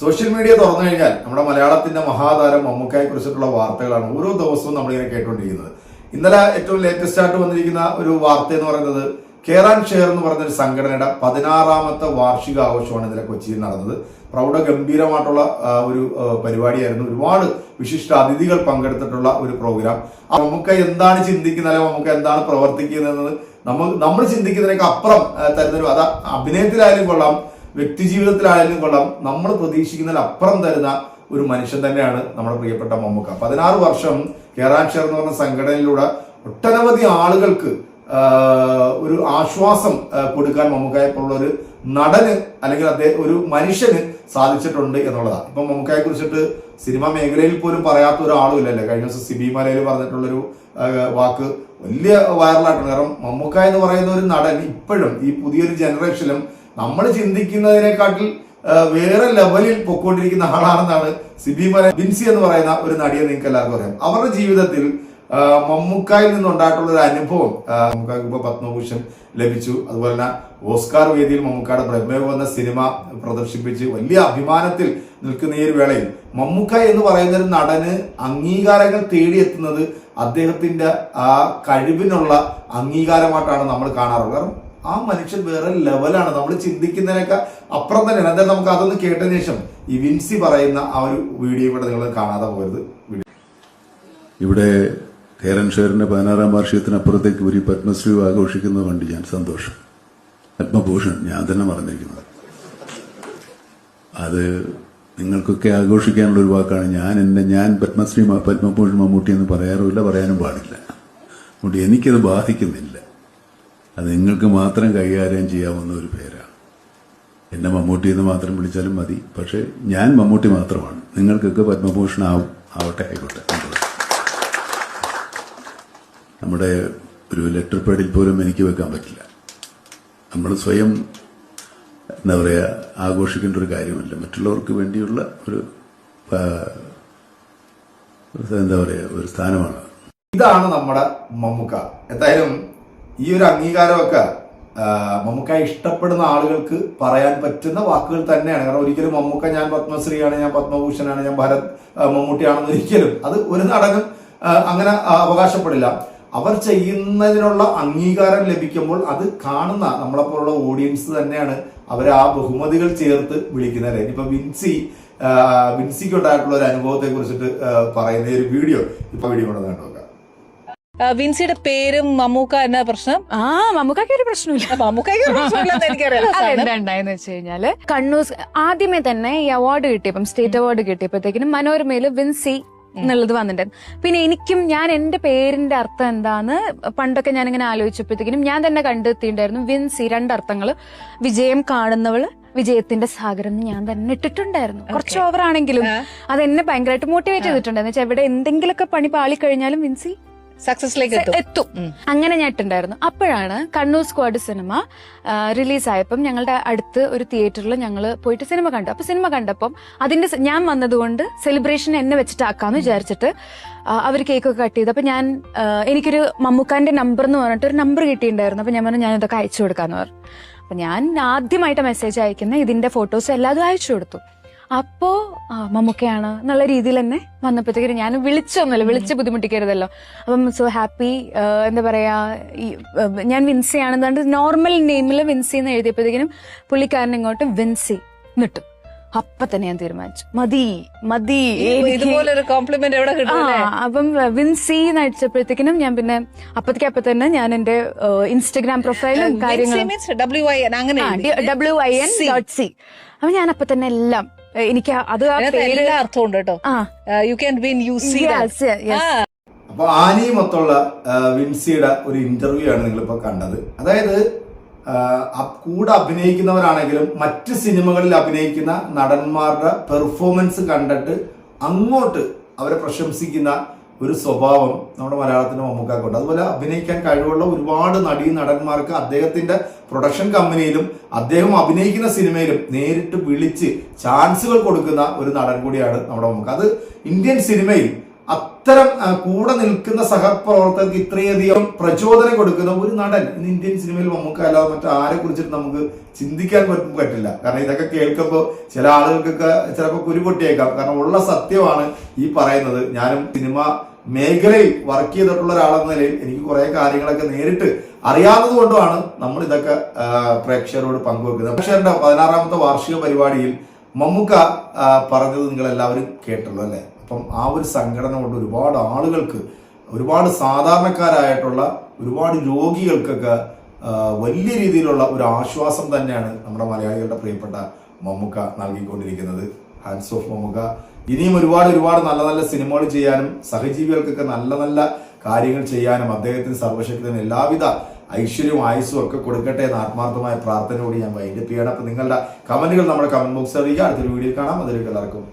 Social media തുറന്നു കഴിഞ്ഞാൽ നമ്മുടെ മലയാളത്തിന്റെ മഹാതാരം മമ്മൂക്കായി കുറിച്ചിട്ടുള്ള വാർത്തകളാണ് ഓരോ ദിവസവും നമ്മളിങ്ങനെ കേട്ടുകൊണ്ടിരിക്കുന്നത് ഇന്നലെ ഏറ്റവും ലേറ്റസ്റ്റ് ആയിട്ട് വന്നിരിക്കുന്ന ഒരു വാർത്ത എന്ന് പറയുന്നത് കെയർ ആൻഡ് ഷെയർ എന്ന് ഒരു സംഘടനയുടെ പതിനാറാമത്തെ വാർഷിക ആഘോഷമാണ് ഇന്നലെ കൊച്ചിയിൽ നടന്നത്. പ്രൗഢ ഗംഭീരമായിട്ടുള്ള ഒരു പരിപാടിയായിരുന്നു. ഒരുപാട് വിശിഷ്ട അതിഥികൾ പങ്കെടുത്തിട്ടുള്ള ഒരു പ്രോഗ്രാം. നമുക്ക് എന്താണ് ചിന്തിക്കുന്നത്? അല്ലെങ്കിൽ നമുക്ക് എന്താണ് പ്രവർത്തിക്കുന്നത് നമ്മൾ നമ്മൾ ചിന്തിക്കുന്നതിനൊക്കെ അപ്പുറം തരുന്നൊരു അത് അഭിനയത്തിലായാലും കൊള്ളാം. വ്യക്തി ജീവിതത്തിലായാലും കൊള്ളാം. നമ്മൾ പ്രതീക്ഷിക്കുന്നതിൽ അപ്പുറം തരുന്ന ഒരു മനുഷ്യൻ തന്നെയാണ് നമ്മുടെ പ്രിയപ്പെട്ട മമ്മൂക്ക. പതിനാറ് വർഷം കേറാൻ ഷെയർ എന്ന് പറഞ്ഞ സംഘടനയിലൂടെ ഒട്ടനവധി ആളുകൾക്ക് ഒരു ആശ്വാസം കൊടുക്കാൻ മമ്മൂക്കായെ പോലുള്ള ഒരു നടന് അല്ലെങ്കിൽ അദ്ദേഹം ഒരു മനുഷ്യന് സാധിച്ചിട്ടുണ്ട് എന്നുള്ളതാണ്. ഇപ്പം മമ്മൂക്കായെ കുറിച്ചിട്ട് സിനിമാ മേഖലയിൽ പോലും പറയാത്ത ഒരാളും ഇല്ലല്ലേ. കഴിഞ്ഞ ദിവസം സിബി മലയിൽ പറഞ്ഞിട്ടുള്ളൊരു വാക്ക് വലിയ വൈറലായിട്ടുണ്ട് കാരണം മമ്മൂക്ക എന്ന് പറയുന്ന ഒരു നടൻ ഇപ്പോഴും ഈ പുതിയൊരു ജനറേഷനിലും നമ്മൾ ചിന്തിക്കുന്നതിനെക്കാട്ടിൽ വേറെ ലെവലിൽ പൊക്കോണ്ടിരിക്കുന്ന ആളാണെന്നാണ് സിബി മല ബിൻസി എന്ന് പറയുന്ന ഒരു നടിയെ നിങ്ങൾക്ക് എല്ലാവർക്കും അറിയാം. അവരുടെ ജീവിതത്തിൽ മമ്മൂക്കായിൽ നിന്നുണ്ടായിട്ടുള്ള ഒരു അനുഭവം മമ്മൂക്കാക്ക് ഇപ്പോൾ പത്മഭൂഷൺ ലഭിച്ചു. അതുപോലെ തന്നെ ഓസ്കാർ വേദിയിൽ മമ്മൂക്കായുടെ ബ്രഹ്മയോഗം എന്ന സിനിമ പ്രദർശിപ്പിച്ച് വലിയ അഭിമാനത്തിൽ നിൽക്കുന്ന ഈ ഒരു വേളയിൽ മമ്മൂക്ക എന്ന് പറയുന്ന ഒരു നടന് അംഗീകാരങ്ങൾ തേടിയെത്തുന്നത് അദ്ദേഹത്തിന്റെ ആ കഴിവിനുള്ള അംഗീകാരമായിട്ടാണ് നമ്മൾ കാണാറുള്ളത്. കാരണം ആ മനുഷ്യൻ വേറെ ലെവലാണ് നമ്മൾ ചിന്തിക്കുന്നതിനൊക്കെ അപ്പുറം തന്നെ. എന്തായാലും നമുക്ക് അതൊന്ന് കേട്ടതിന് ശേഷം ഈ വിൻസി പറയുന്ന ആ ഒരു വീഡിയോ കൂടെ നിങ്ങൾ കാണാതെ പോകരുത്. ഇവിടെ കേരൻ ഷെയറിന്റെ പതിനാറാം വാർഷികത്തിനപ്പുറത്തേക്ക് ഒരു പത്മശ്രീ ആഘോഷിക്കുന്നത് കണ്ട് ഞാൻ സന്തോഷം. പത്മഭൂഷൺ ഞാൻ തന്നെ പറഞ്ഞിരിക്കുന്നത് അത് നിങ്ങൾക്കൊക്കെ ആഘോഷിക്കാനുള്ള ഒരു വാക്കാണ്. ഞാൻ എന്നെ ഞാൻ പത്മശ്രീ പത്മഭൂഷൺ മമ്മൂട്ടി എന്ന് പറയാറുമില്ല പറയാനും പാടില്ല. അതുകൊണ്ട് എനിക്കത് ബാധിക്കുന്നില്ല. അത് നിങ്ങൾക്ക് മാത്രം കൈകാര്യം ചെയ്യാവുന്ന ഒരു പേരാണ്. എന്നെ മമ്മൂട്ടി എന്ന് മാത്രം വിളിച്ചാലും മതി. പക്ഷേ ഞാൻ മമ്മൂട്ടി മാത്രമാണ്. നിങ്ങൾക്കൊക്കെ പത്മഭൂഷൺ ആവും. ആവട്ടെ ആയിക്കോട്ടെ. നമ്മുടെ ഒരു ലെറ്റർ പേഡിൽ പോലും എനിക്ക് വെക്കാൻ പറ്റില്ല. നമ്മൾ സ്വയം എന്താ പറയുക ആഘോഷിക്കേണ്ട ഒരു കാര്യമല്ല. മറ്റുള്ളവർക്ക് വേണ്ടിയുള്ള ഒരു എന്താ പറയുക ഒരു സ്ഥാനമാണ്. ഇതാണ് നമ്മുടെ മമ്മുക്ക. എന്തായാലും ഈ ഒരു അംഗീകാരമൊക്കെ മമ്മൂക്ക ഇഷ്ടപ്പെടുന്ന ആളുകൾക്ക് പറയാൻ പറ്റുന്ന വാക്കുകൾ തന്നെയാണ്. കാരണം ഒരിക്കലും മമ്മൂക്ക ഞാൻ പത്മശ്രീയാണ് ഞാൻ പത്മഭൂഷണാണ് ഞാൻ ഭരത് മമ്മൂട്ടിയാണെന്ന് ഒരിക്കലും അത് ഒരു നടനും അങ്ങനെ അവകാശപ്പെടില്ല. അവർ ചെയ്യുന്നതിനുള്ള അംഗീകാരം ലഭിക്കുമ്പോൾ അത് കാണുന്ന നമ്മളെപ്പോലുള്ള ഓഡിയൻസ് തന്നെയാണ് അവരെ ആ ബഹുമതികൾ ചേർത്ത് വിളിക്കുന്നത്. ഇപ്പൊ വിൻസി വിൻസിക്ക് ഉണ്ടായിട്ടുള്ള ഒരു അനുഭവത്തെ കുറിച്ചിട്ട് പറയുന്ന ഒരു വീഡിയോ ഇപ്പൊ വീഡിയോ കൊണ്ടുവന്നിട്ടുണ്ട്? കണ്ടു വിൻസിയുടെ പേരും മമ്മൂക്ക എന്ന പ്രശ്നം? ആ മമ്മൂക്കയ്ക്ക് ഒരു പ്രശ്നമില്ല. മമ്മൂക്കയ്ക്ക് പ്രശ്നമില്ലെന്ന് എനിക്കറിയാം ഉണ്ടായെന്ന് വെച്ച് കഴിഞ്ഞാൽ കണ്ണൂർ ആദ്യമേ തന്നെ ഈ അവാർഡ് കിട്ടിയപ്പം സ്റ്റേറ്റ് അവാർഡ് കിട്ടിയപ്പോഴത്തേക്കിനും മനോരമയിൽ വിൻസി എന്നുള്ളത് വന്നിട്ടുണ്ടായിരുന്നു പിന്നെ എനിക്കും ഞാൻ എന്റെ പേരിന്റെ അർത്ഥം എന്താന്ന് പണ്ടൊക്കെ ഞാൻ ഇങ്ങനെ ആലോചിച്ചപ്പോഴത്തേക്കിനും ഞാൻ തന്നെ കണ്ടെത്തിയിട്ടുണ്ടായിരുന്നു വിൻസി രണ്ടർത്ഥങ്ങൾ വിജയം കാണുന്നവൾ വിജയത്തിന്റെ സാഗരം എന്ന് ഞാൻ തന്നെ ഇട്ടിട്ടുണ്ടായിരുന്നു. കുറച്ച് ഓവറാണെങ്കിലും അത് എന്നെ ഭയങ്കരമായിട്ട് മോട്ടിവേറ്റ് ചെയ്തിട്ടുണ്ടായിരുന്നു. വെച്ചാൽ എവിടെ എന്തെങ്കിലുമൊക്കെ പണി പാളിക്കഴിഞ്ഞാലും വിൻസി സക്സസിലേക്ക് എത്തും. അങ്ങനെ ഞാൻ ഇട്ടുണ്ടായിരുന്നു. അപ്പോഴാണ് കണ്ണൂർ സ്ക്വാഡ് സിനിമ റിലീസായപ്പം ഞങ്ങളുടെ അടുത്ത് ഒരു തിയേറ്ററിൽ ഞങ്ങൾ പോയിട്ട് സിനിമ കണ്ടു. അപ്പൊ സിനിമ കണ്ടപ്പം അതിന്റെ ഞാൻ വന്നതുകൊണ്ട് സെലിബ്രേഷൻ എന്നെ വെച്ചിട്ടാക്കാന്ന് വിചാരിച്ചിട്ട് അവർ കേക്കൊക്കെ കട്ട് ചെയ്തു. അപ്പൊ ഞാൻ എനിക്കൊരു മമ്മൂക്കാന്റെ നമ്പർ എന്ന് പറഞ്ഞിട്ട് ഒരു നമ്പർ കിട്ടിയിട്ടുണ്ടായിരുന്നു. അപ്പൊ ഞാൻ പറഞ്ഞു ഞാൻ ഇതൊക്കെ അയച്ചു കൊടുക്കാന്ന് പറഞ്ഞു. അപ്പൊ ഞാൻ ആദ്യമായിട്ട് മെസ്സേജ് അയക്കുന്ന ഇതിന്റെ ഫോട്ടോസ് എല്ലാതും അയച്ചു കൊടുത്തു. അപ്പോ മമ്മൂക്കയാണ് എന്നുള്ള രീതിയിൽ തന്നെ വന്നപ്പോഴത്തേക്കും ഞാൻ വിളിച്ചൊന്നുമല്ലോ വിളിച്ച് ബുദ്ധിമുട്ടിക്കരുതല്ലോ. അപ്പം സോ ഹാപ്പി എന്താ പറയാ ഞാൻ വിൻസി ആണെന്നുണ്ട് നോർമൽ നെയിമിൽ വിൻസി എന്ന് എഴുതിയപ്പോഴത്തേക്കിനും പുള്ളിക്കാരൻ ഇങ്ങോട്ട് വിൻസി നിട്ടു. അപ്പൊ തന്നെ ഞാൻ തീരുമാനിച്ചു. മതി മതി ഇതുപോലൊരു ഇതുപോലെ കോംപ്ലിമെന്റ് എവിടെ അപ്പം വിൻസി എന്ന് അടിച്ചപ്പോഴത്തേക്കിനും ഞാൻ പിന്നെ അപ്പത്തേക്ക് അപ്പൊ തന്നെ ഞാൻ എന്റെ ഇൻസ്റ്റഗ്രാം പ്രൊഫൈലും കാര്യങ്ങളും means WIN അങ്ങനെ W I N dot C അപ്പൊ ഞാൻ അപ്പൊ തന്നെ എല്ലാം എനിക്ക് അത് എല്ലാ അർത്ഥമുണ്ട് ഉണ്ട് കേട്ടോ. ആ. You can win you see. അപ്പൊ ആനി മൊത്തമുള്ള വിൻസിയുടെ ഒരു ഇന്റർവ്യൂ ആണ് നിങ്ങൾ നിങ്ങളിപ്പോ കണ്ടത്. അതായത് കൂടെ അഭിനയിക്കുന്നവരാണെങ്കിലും മറ്റ് സിനിമകളിൽ അഭിനയിക്കുന്ന നടന്മാരുടെ പെർഫോമൻസ് കണ്ടിട്ട് അങ്ങോട്ട് അവരെ പ്രശംസിക്കുന്ന ഒരു സ്വഭാവം നമ്മുടെ മലയാളത്തിന്റെ മമ്മൂക്കാക്കുണ്ട്. അതുപോലെ അഭിനയിക്കാൻ കഴിവുള്ള ഒരുപാട് നടീ നടന്മാർക്ക് അദ്ദേഹത്തിന്റെ പ്രൊഡക്ഷൻ കമ്പനിയിലും അദ്ദേഹം അഭിനയിക്കുന്ന സിനിമയിലും നേരിട്ട് വിളിച്ച് ചാൻസുകൾ കൊടുക്കുന്ന ഒരു നടൻ കൂടിയാണ് നമ്മുടെ മമ്മൂക്ക. അത് ഇന്ത്യൻ സിനിമയിൽ അത്തരം കൂടെ നിൽക്കുന്ന സഹപ്രവർത്തകർക്ക് ഇത്രയധികം പ്രചോദനം കൊടുക്കുന്ന ഒരു നടൻ ഇന്ന് ഇന്ത്യൻ സിനിമയിൽ നമുക്ക് അല്ലാതെ മറ്റാരെ കുറിച്ചിട്ട് നമുക്ക് ചിന്തിക്കാൻ പറ്റും പറ്റില്ല. കാരണം ഇതൊക്കെ കേൾക്കുമ്പോൾ ചില ആളുകൾക്കൊക്കെ ചിലപ്പോൾ കുരുപൊട്ടിയേക്കാം. കാരണം ഉള്ള സത്യമാണ് ഈ പറയുന്നത്. ഞാനും സിനിമ മേഖലയിൽ വർക്ക് ചെയ്തിട്ടുള്ള ഒരാളെന്ന നിലയിൽ എനിക്ക് കുറെ കാര്യങ്ങളൊക്കെ നേരിട്ട് അറിയാവുന്നത് കൊണ്ടുമാണ് നമ്മൾ ഇതൊക്കെ പ്രേക്ഷകരോട് പങ്കുവെക്കുന്നത്. പ്രേക്ഷകരുടെ പതിനാറാമത്തെ വാർഷിക പരിപാടിയിൽ മമ്മൂക്ക പറഞ്ഞത് നിങ്ങൾ എല്ലാവരും കേട്ടുള്ളൂ അല്ലേ? അപ്പം ആ ഒരു സംഘടന കൊണ്ട് ഒരുപാട് ആളുകൾക്ക് ഒരുപാട് സാധാരണക്കാരായിട്ടുള്ള ഒരുപാട് രോഗികൾക്കൊക്കെ വലിയ രീതിയിലുള്ള ഒരു ആശ്വാസം തന്നെയാണ് നമ്മുടെ മലയാളികളുടെ പ്രിയപ്പെട്ട മമ്മുക്ക നൽകിക്കൊണ്ടിരിക്കുന്നത്. Hands off Mammukka. ഇനിയും ഒരുപാട് ഒരുപാട് നല്ല നല്ല സിനിമകൾ ചെയ്യാനും സഹജീവികൾക്കൊക്കെ നല്ല നല്ല കാര്യങ്ങൾ ചെയ്യാനും അദ്ദേഹത്തിന് സർവശക്തിനും എല്ലാവിധ ഐശ്വര്യവും ആയുസ്സും ഒക്കെ കൊടുക്കട്ടെ എന്ന ആത്മാർത്ഥമായ പ്രാർത്ഥനയോട് ഞാൻ വൈകിട്ട് ചെയ്യണം. അപ്പൊ നിങ്ങളുടെ കമന്റുകൾ നമ്മുടെ കമന്റ് ബോക്സിൽ അറിയിക്കുക. അടുത്തൊരു വീഡിയോ കാണാം. അതിലേക്ക് എല്ലാവർക്കും